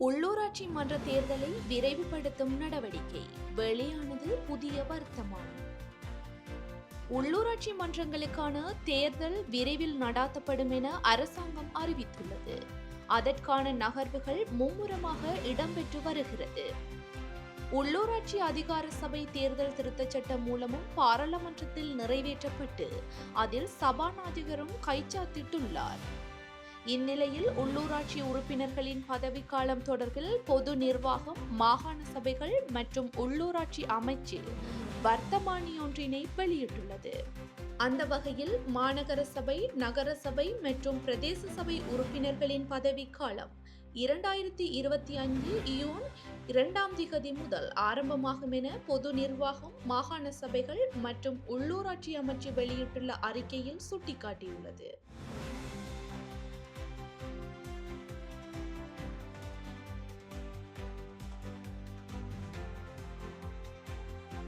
உள்ளூராட்சி மன்ற தேர்தலை விரைவுபடுத்தும் நடவடிக்கை. வெளியானது புதிய வர்த்தமானம் உள்ளூராட்சி மன்றங்களுக்கான தேர்தல் விரைவில் நடாத்தப்படும் என அரசாங்கம் அறிவித்துள்ளது. அதற்கான நகர்வுகள் மும்முரமாக இடம்பெற்று வருகிறது. உள்ளூராட்சி அதிகார சபை தேர்தல் திருத்தச் சட்டம் மூலமும் பாராளுமன்றத்தில் நிறைவேற்றப்பட்டு அதில் சபாநாயகரும் கைச்சாத்திட்டுள்ளார். இந்நிலையில் உள்ளூராட்சி உறுப்பினர்களின் பதவிக்காலம் தொடர்பில் பொது நிர்வாகம் மாகாண சபைகள் மற்றும் உள்ளூராட்சி அமைச்சில் வர்த்தமானியொன்றினை வெளியிட்டுள்ளது. அந்த வகையில் மாநகர சபை நகர சபை மற்றும் பிரதேச சபை உறுப்பினர்களின் பதவிக்காலம் இரண்டாயிரத்தி இருபத்தி அஞ்சு இயூன் இரண்டாம் திகதி முதல் ஆரம்பமாகும் என பொது நிர்வாகம் மாகாண சபைகள் மற்றும் உள்ளூராட்சி அமைச்சு வெளியிட்டுள்ள அறிக்கையில் சுட்டிக்காட்டியுள்ளது.